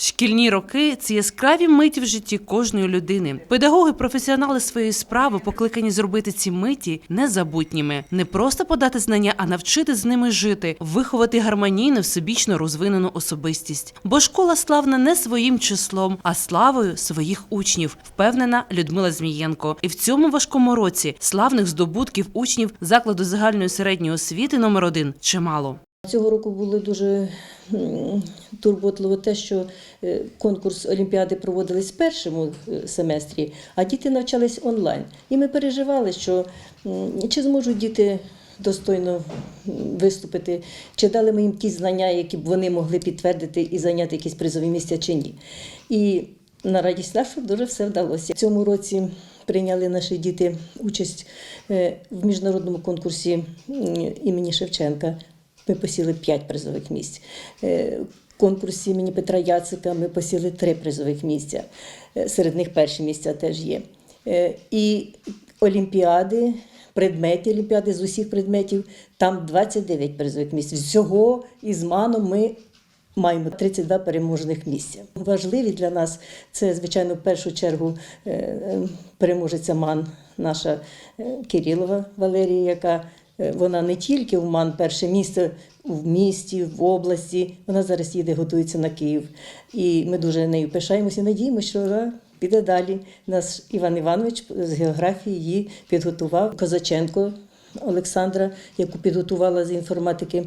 Шкільні роки це яскраві миті в житті кожної людини. Педагоги, професіонали своєї справи покликані зробити ці миті незабутніми, не просто подати знання, а навчити з ними жити, виховати гармонійну, всебічно розвинену особистість. Бо школа славна не своїм числом, а славою своїх учнів, впевнена Людмила Змієнко. І в цьому важкому році славних здобутків учнів закладу загальної середньої освіти номер 1 чимало. Цього року було дуже турботливо те, що е, конкурс Олімпіади проводились в першому е, семестрі, а діти навчались онлайн. І ми переживали, що чи зможуть діти достойно виступити, чи дали ми їм ті знання, які б вони могли підтвердити і зайняти якісь призові місця чи ні. І на радість нашу дуже все вдалося. В цьому році прийняли наші діти участь е, в міжнародному конкурсі імені Шевченка. Ми посіли 5 призових місць. Е, конкурсі імені Петра Яцика ми посіли 3 призових місця. Е, Серед них перші місця теж є. Е, І олімпіади, предмети олімпіади з усіх предметів, там 29 призових місць. Всього із маном ми маємо 32 переможних місця. Важливі для нас це, звичайно, в першу чергу переможеця МАН, наша Кирилова Валерія, яка вона не тільки в МАН перше місце в місті, в області. Вона зараз їде, готується на Київ. І ми дуже нею пишаємося і надіємося, що вона піде далі. Наш Іван Іванович з географії її підготував Козаченко. Олександра, яку підготувала з інформатики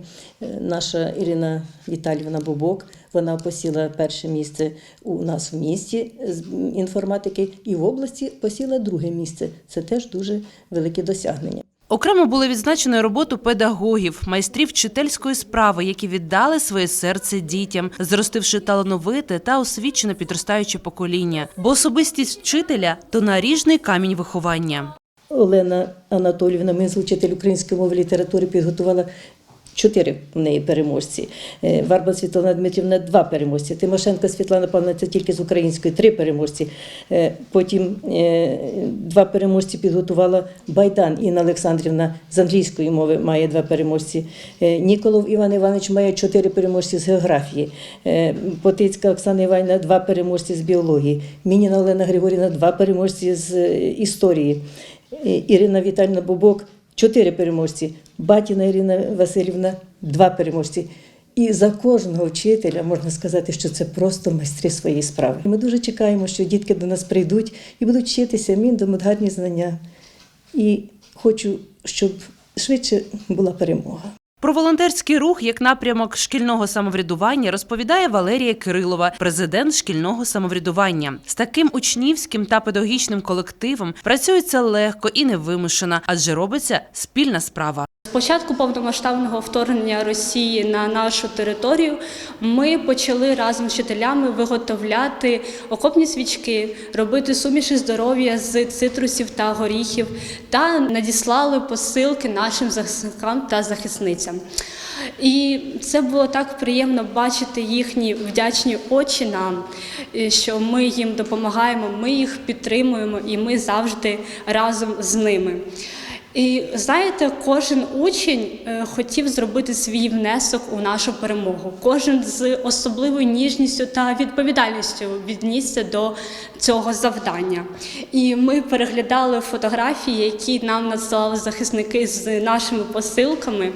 е, наша Ірина Віталіївна Бобок. Вона посіла перше місце у нас в місті з інформатики і в області посіла друге місце. Це теж дуже велике досягнення. Окремо було відзначено роботу педагогів, майстрів вчительської справи, які віддали своє серце дітям, зростивши талановите та освічене підростаюче покоління. Бо особистість вчителя то наріжний камінь виховання. Олена Анатолівна, ми учитель української мови і літератури, підготувала чотири в неї переможці. Е, Варба Світлана Дмитрівна два переможці. Тимошенко Світлана Павловна це тільки з української три переможці. Е, Потім е, два переможці підготувала Байдан Інна Олександрівна з англійської мови має два переможці. Ніколов Іван Іванович має чотири переможці з географії. Потицька Оксана Іванівна два переможці з біології. Мініна Олена Григорівна два переможці з історії. Ірина Вітальна Бобок чотири переможці. Батіна Ірина Васильівна два переможці. І за кожного вчителя можна сказати, що це просто майстри своєї справи. Ми дуже чекаємо, що дітки до нас прийдуть і будуть вчитися, мін здобуть гарні знання. І хочу, щоб швидше була перемога. Про волонтерський рух як напрямок шкільного самоврядування розповідає Валерія Кирилова, президент шкільного самоврядування. З таким учнівським та педагогічним колективом працюється легко і невимушено, адже робиться спільна справа. З початку повномасштабного вторгнення Росії на нашу територію ми почали разом з вчителями виготовляти окопні свічки, робити суміші здоров'я з цитрусів та горіхів та надіслали посилки нашим захисникам та захисницям. І це було так приємно бачити їхні вдячні очі нам, е, що ми їм допомагаємо, ми їх підтримуємо і ми завжди разом з ними. І знаєте, кожен учень е, хотів зробити свій внесок у нашу перемогу. Кожен з особливою ніжністю та відповідальністю віднісся до цього завдання. І ми переглядали фотографії, які нам надсилали захисники з нашими посилками.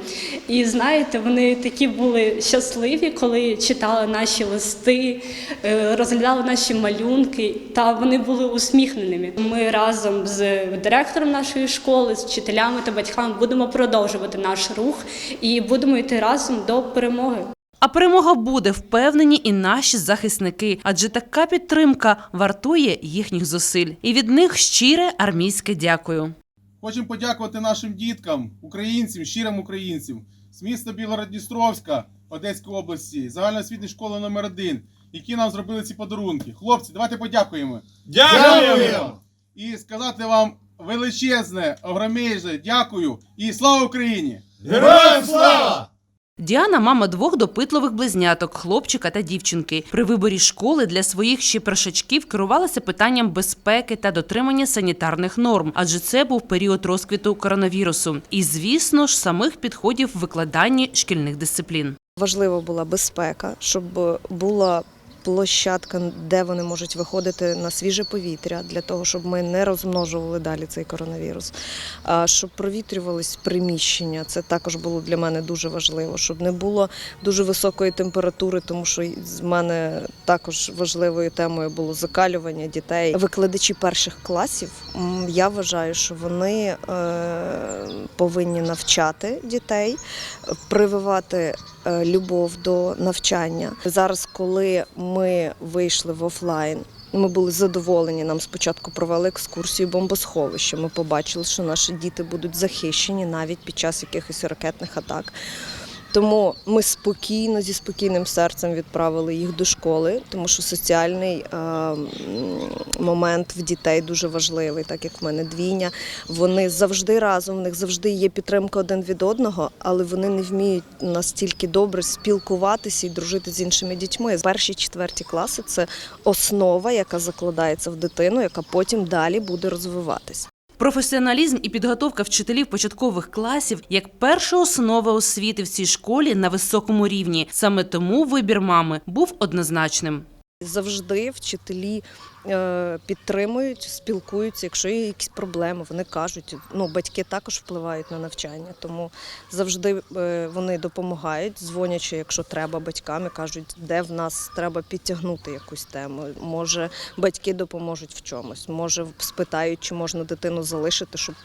І знаєте, вони такі були щасливі, коли читали наші листи, е, розглядали наші малюнки, та вони були усміхненими. Ми разом з директором нашої школи, з вчителями та батьками будемо продовжувати наш рух і будемо йти разом до перемоги. А перемога буде впевнені і наші захисники, адже така підтримка вартує їхніх зусиль. І від них щире армійське дякую. Хочемо подякувати нашим діткам, українцям, щирим українцям з міста Білородністровська Одеської області, загальноосвітньої школи номер 1 які нам зробили ці подарунки. Хлопці, давайте подякуємо. Дякуємо! І сказати вам величезне, огромніше дякую і слава Україні! Героям слава! Діана мама двох допитливих близняток, хлопчика та дівчинки. При виборі школи для своїх ще першачків керувалася питанням безпеки та дотримання санітарних норм, адже це був період розквіту коронавірусу. І, звісно ж, самих підходів в викладанні шкільних дисциплін. Важлива була безпека, щоб була площадка, де вони можуть виходити на свіже повітря для того, щоб ми не розмножували далі цей коронавірус. Щоб провітрювались приміщення, це також було для мене дуже важливо, щоб не було дуже високої температури, тому що з мене також важливою темою було закалювання дітей. Викладачі перших класів я вважаю, що вони е, повинні навчати дітей, прививати любов до навчання. Зараз, коли ми вийшли в офлайн. Ми були задоволені. Нам спочатку провели екскурсію бомбосховища. Ми побачили, що наші діти будуть захищені навіть під час якихось ракетних атак. Тому ми спокійно, зі спокійним серцем відправили їх до школи, тому що соціальний е, момент в дітей дуже важливий, так як в мене двійня. Вони завжди разом, в них завжди є підтримка один від одного, але вони не вміють настільки добре спілкуватися і дружити з іншими дітьми. Перші четверті класи це основа, яка закладається в дитину, яка потім далі буде розвиватися. Професіоналізм і підготовка вчителів початкових класів як перша основа освіти в цій школі на високому рівні. Саме тому вибір мами був однозначним. Завжди вчителі підтримують, спілкуються. Якщо є якісь проблеми, вони кажуть. Ну, батьки також впливають на навчання, тому завжди е, вони допомагають, дзвонячи, якщо треба батькам, і кажуть, де в нас треба підтягнути якусь тему. Може, батьки допоможуть в чомусь, може спитають, чи можна дитину залишити, щоб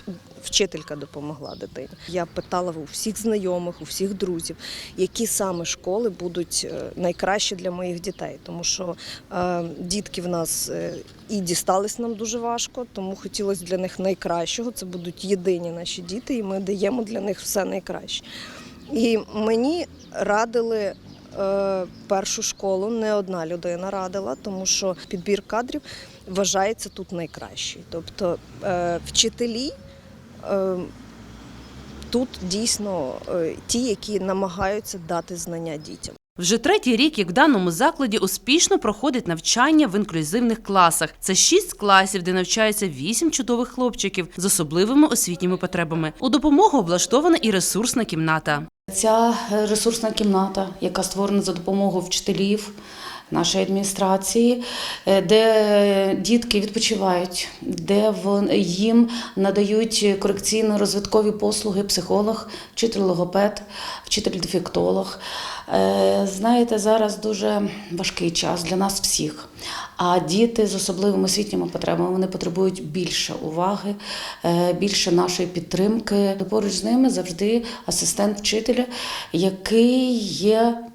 вчителька допомогла дитині. Я питала у всіх знайомих, у всіх друзів, які саме школи будуть е, найкращі для моїх дітей, тому що е, дітки в нас е, і дістались нам дуже важко, тому хотілося для них найкращого. Це будуть єдині наші діти, і ми даємо для них все найкраще. І мені радили. Першу школу не одна людина радила, тому що підбір кадрів вважається тут найкращий. Тобто вчителі тут дійсно е, ті, які намагаються дати знання дітям. Вже третій рік, як в даному закладі, успішно проходить навчання в інклюзивних класах. Це шість класів, де навчаються вісім чудових хлопчиків з особливими освітніми потребами. У допомогу облаштована і ресурсна кімната. Ця е, ресурсна кімната, яка створена за допомогою вчителів нашої адміністрації, е, де дітки відпочивають, де їм надають корекційно-розвиткові послуги психолог, вчитель логопед, вчитель дефектолог. Е, Знаєте, зараз дуже важкий час для нас всіх. А діти з особливими освітніми потребами вони потребують більше уваги, е, більше нашої підтримки. Поруч з ними завжди асистент вчителя, який є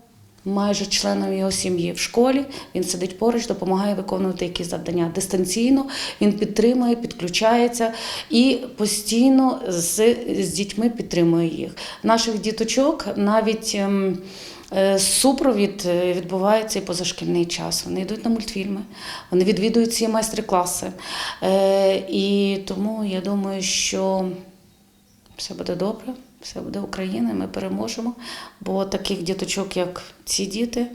майже членом його сім'ї в школі. Він сидить поруч, допомагає виконувати якісь завдання дистанційно. Він підтримує, підключається і постійно з, з дітьми підтримує їх. Наших діточок навіть. ем, е, Супровід е, відбувається і позашкільний час. Вони йдуть на мультфільми, вони відвідують ці майстер-класи. Е, І тому я думаю, що все буде добре, все буде Україна, ми переможемо. Бо таких діточок, як ці діти,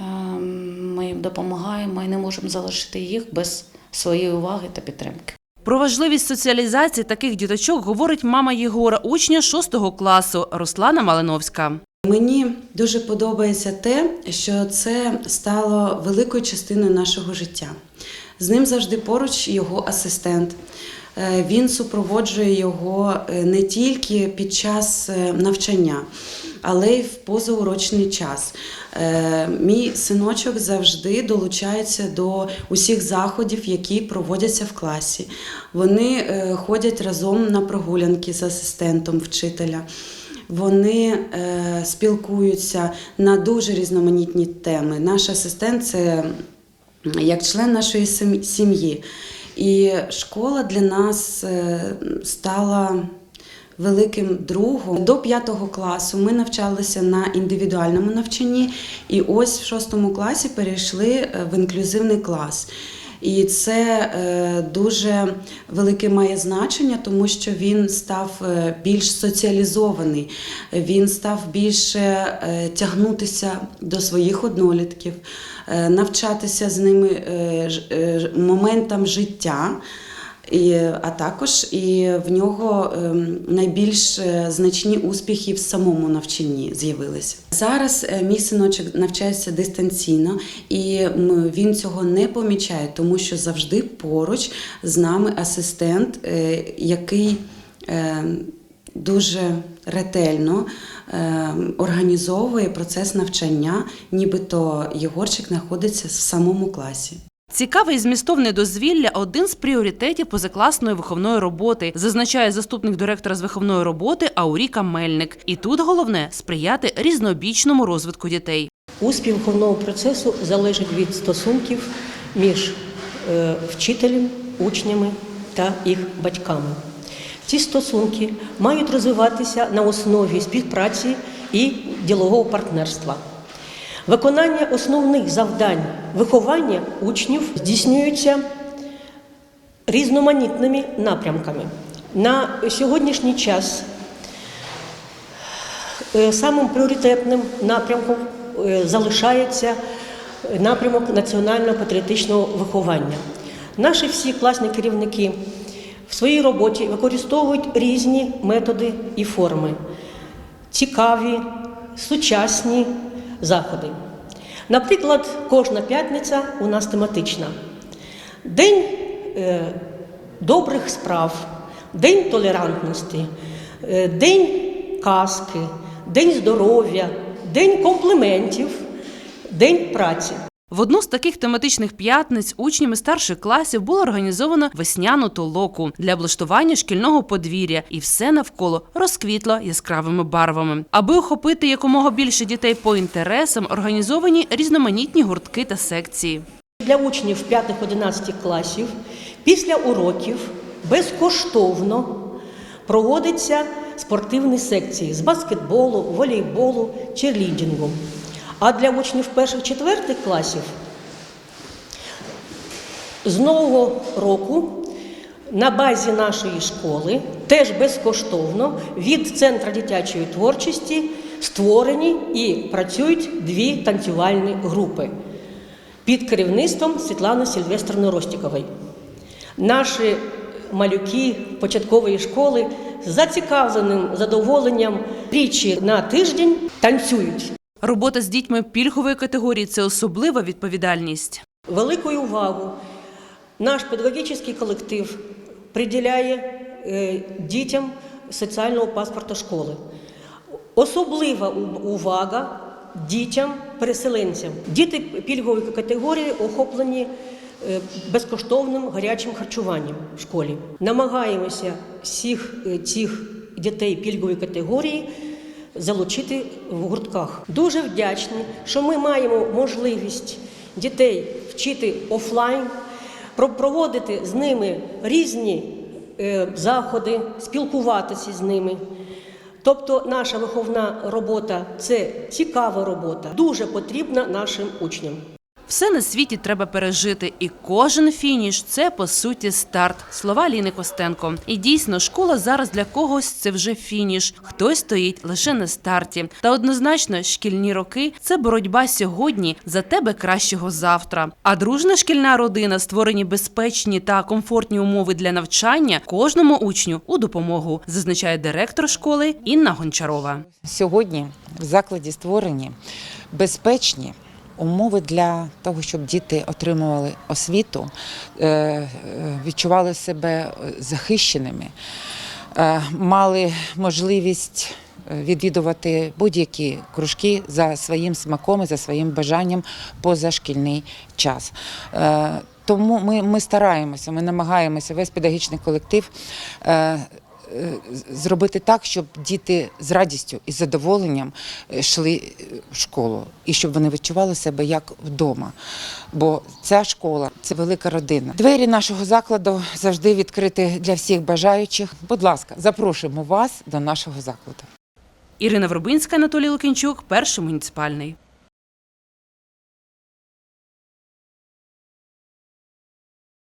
ем, ми їм допомагаємо і не можемо залишити їх без своєї уваги та підтримки. Про важливість соціалізації таких діточок говорить мама Єгора, учня 6 класу Руслана Малиновська. Мені дуже подобається те, що це стало великою частиною нашого життя. З ним завжди поруч його асистент. Е, Він супроводжує його е, не тільки під час е, навчання, але й в позаурочний час. Мій синочок завжди долучається до усіх заходів, які проводяться в класі. Вони ходять разом на прогулянки з асистентом вчителя. Вони спілкуються на дуже різноманітні теми. Наш асистент це як член нашої сім- сім'ї. І школа для нас е, стала великим другом. До п'ятого класу ми навчалися на індивідуальному навчанні, і ось в шостому класі перейшли е, в інклюзивний клас. І це е, дуже велике має значення, тому що він став е, більш соціалізований, він став більше е, тягнутися до своїх однолітків, навчатися з ними моментам життя. І, а також і в нього ем, найбільш е, значні успіхи в самому навчанні з'явилися. Зараз е, мій синочок навчається дистанційно, і він цього не помічає, тому що завжди поруч з нами асистент, е, який е, дуже ретельно е, організовує процес навчання, нібито Єгорчик знаходиться в самому класі. Цікаве змістовне дозвілля один з пріоритетів позакласної виховної роботи, зазначає заступник директора з виховної роботи Ауріка Мельник. І тут головне сприяти різнобічному розвитку дітей. Успіх виховного процесу залежить від стосунків між е, вчителем, учнями та їх батьками. Ці стосунки мають розвиватися на основі співпраці і ділового партнерства. Виконання основних завдань виховання учнів здійснюється різноманітними напрямками. На сьогоднішній час Е, Самим пріоритетним напрямком е, залишається напрямок національно-патріотичного виховання. Наші всі класні керівники в своїй роботі використовують різні методи і форми, цікаві, сучасні заходи. Наприклад, кожна п'ятниця у нас тематична. День е, добрих справ, День толерантності, е, День казки, День здоров'я, День компліментів, День праці. В одну з таких тематичних п'ятниць учнями старших класів було організовано весняну толоку для облаштування шкільного подвір'я, і все навколо розквітло яскравими барвами. Аби охопити якомога більше дітей по інтересам, організовані різноманітні гуртки та секції. Для учнів 5-11 класів після уроків безкоштовно проводяться спортивні секції з баскетболу, волейболу, черлідінгу. А для учнів перших-четвертих класів з нового року на базі нашої школи теж безкоштовно від Центру дитячої творчості створені і працюють дві танцювальні групи під керівництвом Світлани Сильвестрівни Ростікової. Наші малюки початкової школи з зацікавленим задоволенням тричі на тиждень танцюють. Робота з дітьми пільгової категорії це особлива відповідальність. Великою увагу наш педагогічний колектив приділяє е, дітям соціального паспорта школи. Особлива увага дітям-переселенцям. Діти пільгової категорії охоплені е, безкоштовним гарячим харчуванням в школі. Намагаємося всіх е, цих дітей пільгової категорії залучити в гуртках. Дуже вдячні, що ми маємо можливість дітей вчити офлайн, проводити з ними різні е, заходи, спілкуватися з ними. Тобто наша виховна робота це цікава робота, дуже потрібна нашим учням. Все на світі треба пережити, і кожен фініш це по суті старт. Слова Ліни Костенко. І дійсно, школа зараз для когось це вже фініш. Хтось стоїть лише на старті. Та однозначно, шкільні роки це боротьба сьогодні за тебе кращого завтра. А дружна шкільна родина, створені безпечні та комфортні умови для навчання кожному учню у допомогу, зазначає директор школи Інна Гончарова. Сьогодні в закладі створені безпечні умови для того, щоб діти отримували освіту, е, е, відчували себе захищеними, е, мали можливість відвідувати будь-які кружки за своїм смаком і за своїм бажанням позашкільний час. Тому ми, ми стараємося, ми намагаємося, весь педагогічний колектив зробити так, щоб діти з радістю і задоволенням е, йшли в школу, і щоб вони відчували себе як вдома. Бо ця школа це велика родина. Двері нашого закладу завжди відкриті для всіх бажаючих. Будь ласка, запрошуємо вас до нашого закладу. Ірина Вробинська, Анатолій Лукінчук, перший муніципальний.